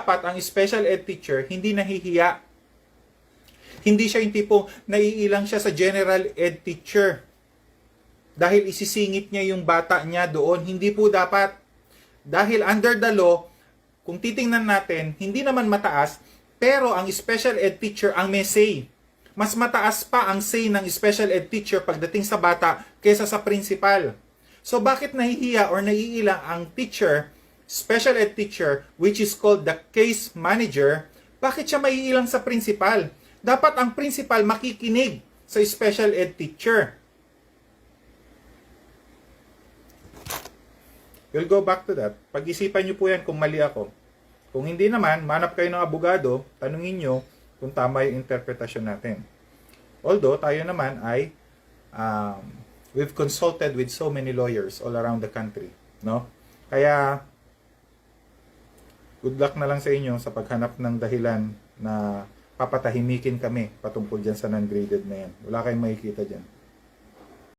dapat ang special ed teacher hindi nahihiya. Hindi siya yung tipo naiilang siya sa general ed teacher. Dahil isisingit niya yung bata niya doon. Hindi po dapat. Dahil under the law, kung titingnan natin, hindi naman mataas, pero ang special ed teacher ang may say. Mas mataas pa ang say ng special ed teacher pagdating sa bata kaysa sa principal. So bakit nahihiya or naiilang ang teacher, special ed teacher, which is called the case manager, bakit siya maiilang sa principal? Dapat ang principal makikinig sa special ed teacher. We'll go back to that. Pag-isipan nyo po yan kung mali ako. Kung hindi naman, manap kayo ng abogado, tanungin nyo kung tama yung interpretasyon natin. Although, tayo naman ay um, we've consulted with so many lawyers all around the country. No? Kaya, good luck na lang sa inyo sa paghanap ng dahilan na papatahimikin kami patungkol dyan sa non-graded na yan. Wala kayong makikita dyan.